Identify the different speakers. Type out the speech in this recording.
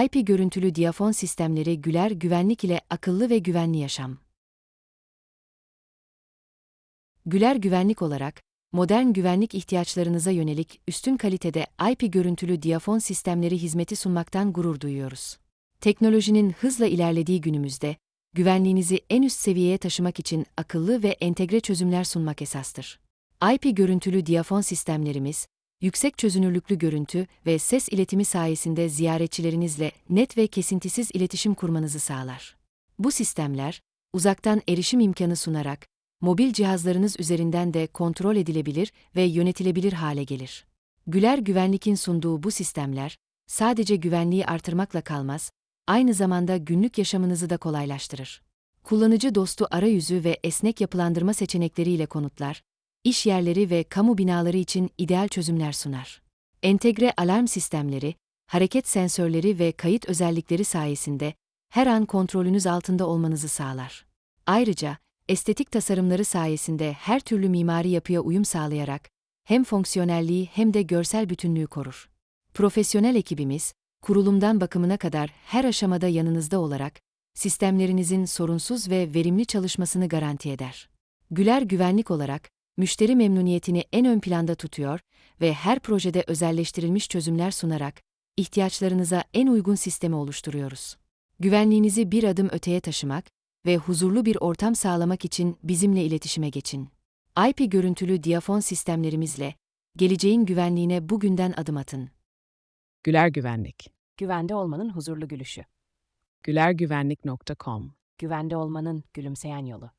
Speaker 1: IP görüntülü diyafon sistemleri Güler Güvenlik ile akıllı ve güvenli yaşam. Güler Güvenlik olarak, modern güvenlik ihtiyaçlarınıza yönelik üstün kalitede IP görüntülü diyafon sistemleri hizmeti sunmaktan gurur duyuyoruz. Teknolojinin hızla ilerlediği günümüzde, güvenliğinizi en üst seviyeye taşımak için akıllı ve entegre çözümler sunmak esastır. IP görüntülü diyafon sistemlerimiz, yüksek çözünürlüklü görüntü ve ses iletimi sayesinde ziyaretçilerinizle net ve kesintisiz iletişim kurmanızı sağlar. Bu sistemler, uzaktan erişim imkanı sunarak, mobil cihazlarınız üzerinden de kontrol edilebilir ve yönetilebilir hale gelir. Güler Güvenlik'in sunduğu bu sistemler, sadece güvenliği artırmakla kalmaz, aynı zamanda günlük yaşamınızı da kolaylaştırır. Kullanıcı dostu arayüzü ve esnek yapılandırma seçenekleriyle konutlar, iş yerleri ve kamu binaları için ideal çözümler sunar. Entegre alarm sistemleri, hareket sensörleri ve kayıt özellikleri sayesinde her an kontrolünüz altında olmanızı sağlar. Ayrıca, estetik tasarımları sayesinde her türlü mimari yapıya uyum sağlayarak hem fonksiyonelliği hem de görsel bütünlüğü korur. Profesyonel ekibimiz, kurulumdan bakımına kadar her aşamada yanınızda olarak sistemlerinizin sorunsuz ve verimli çalışmasını garanti eder. Güler Güvenlik olarak müşteri memnuniyetini en ön planda tutuyor ve her projede özelleştirilmiş çözümler sunarak ihtiyaçlarınıza en uygun sistemi oluşturuyoruz. Güvenliğinizi bir adım öteye taşımak ve huzurlu bir ortam sağlamak için bizimle iletişime geçin. IP görüntülü diyafon sistemlerimizle geleceğin güvenliğine bugünden adım atın.
Speaker 2: Güler Güvenlik.
Speaker 3: Güvende olmanın huzurlu gülüşü.
Speaker 2: gülergüvenlik.com
Speaker 3: Güvende olmanın gülümseyen yolu.